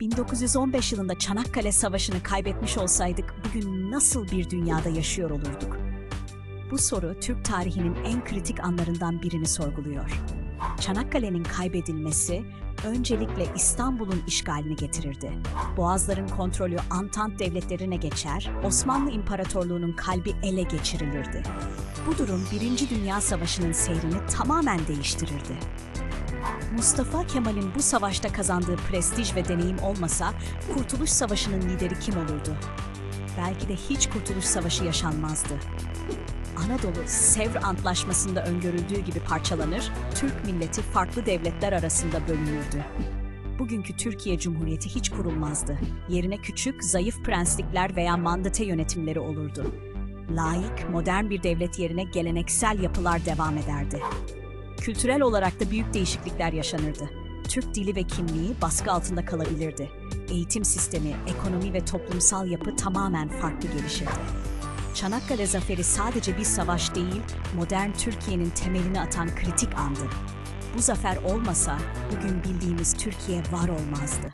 1915 yılında Çanakkale Savaşı'nı kaybetmiş olsaydık bugün nasıl bir dünyada yaşıyor olurduk? Bu soru Türk tarihinin en kritik anlarından birini sorguluyor. Çanakkale'nin kaybedilmesi öncelikle İstanbul'un işgalini getirirdi. Boğazların kontrolü Antant devletlerine geçer, Osmanlı İmparatorluğu'nun kalbi ele geçirilirdi. Bu durum Birinci Dünya Savaşı'nın seyrini tamamen değiştirirdi. Mustafa Kemal'in bu savaşta kazandığı prestij ve deneyim olmasa Kurtuluş Savaşı'nın lideri kim olurdu? Belki de hiç Kurtuluş Savaşı yaşanmazdı. Anadolu Sevr Antlaşması'nda öngörüldüğü gibi parçalanır, Türk milleti farklı devletler arasında bölünürdü. Bugünkü Türkiye Cumhuriyeti hiç kurulmazdı. Yerine küçük, zayıf prenslikler veya mandate yönetimleri olurdu. Laik, modern bir devlet yerine geleneksel yapılar devam ederdi. Kültürel olarak da büyük değişiklikler yaşanırdı. Türk dili ve kimliği baskı altında kalabilirdi. Eğitim sistemi, ekonomi ve toplumsal yapı tamamen farklı gelişirdi. Çanakkale Zaferi sadece bir savaş değil, modern Türkiye'nin temelini atan kritik andı. Bu zafer olmasa bugün bildiğimiz Türkiye var olmazdı.